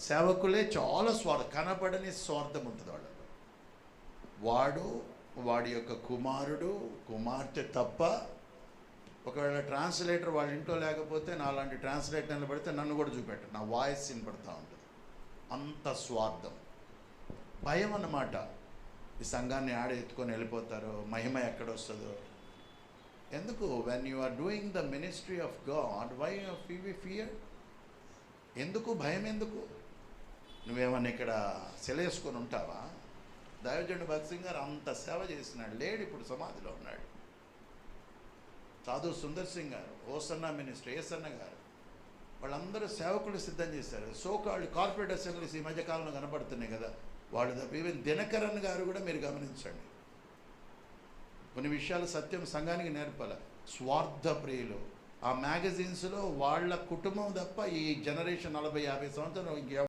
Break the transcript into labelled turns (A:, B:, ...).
A: సేవకులే చాలా స్వార్థ కనపడని స్వార్థం ఉంటుంది వాళ్ళకు. వాడు వాడి యొక్క కుమారుడు కుమార్తె తప్ప ఒకవేళ ట్రాన్స్లేటర్ వాళ్ళ ఇంట్లో లేకపోతే నా లాంటి ట్రాన్స్లేటర్ నిలబడితే నన్ను కూడా చూపెట్టు నా వాయిస్ వినపడతా ఉంటుంది. అంత స్వార్థం. భయం అన్నమాట. ఈ సంఘాన్ని ఆడ ఎత్తుకొని వెళ్ళిపోతారో. మహిమ ఎక్కడ వస్తుందో ఎందుకు when you are doing the ministry of God why we fear ఎందుకు? భయం ఎందుకు? నువ్వేమన్నా ఇక్కడ సెలేసుకొని ఉంటావా? దైవజండు భగత్ సింగ్ గారు అంత సేవ చేసినాడు లేడు ఇప్పుడు సమాధిలో ఉన్నాడు. సాధు సుందర్ సింగ్ గారు ఓసన్న మినిస్టర్ ఏసన్న గారు వాళ్ళందరూ సేవకులు సిద్ధం చేశారు. సోకాళ్ళు కార్పొరేట్ అసెంబ్లీస్ ఈ మధ్య కాలంలో కనపడుతున్నాయి కదా. వాళ్ళు తప్ప ఈవెన్ దినకరన్ గారు కూడా మీరు గమనించండి. కొన్ని విషయాలు సత్యం సంఘానికి నేర్పాల. స్వార్థ ప్రియులు. ఆ మ్యాగజైన్స్లో వాళ్ళ కుటుంబం తప్ప ఈ జనరేషన్ నలభై యాభై సంవత్సరాలు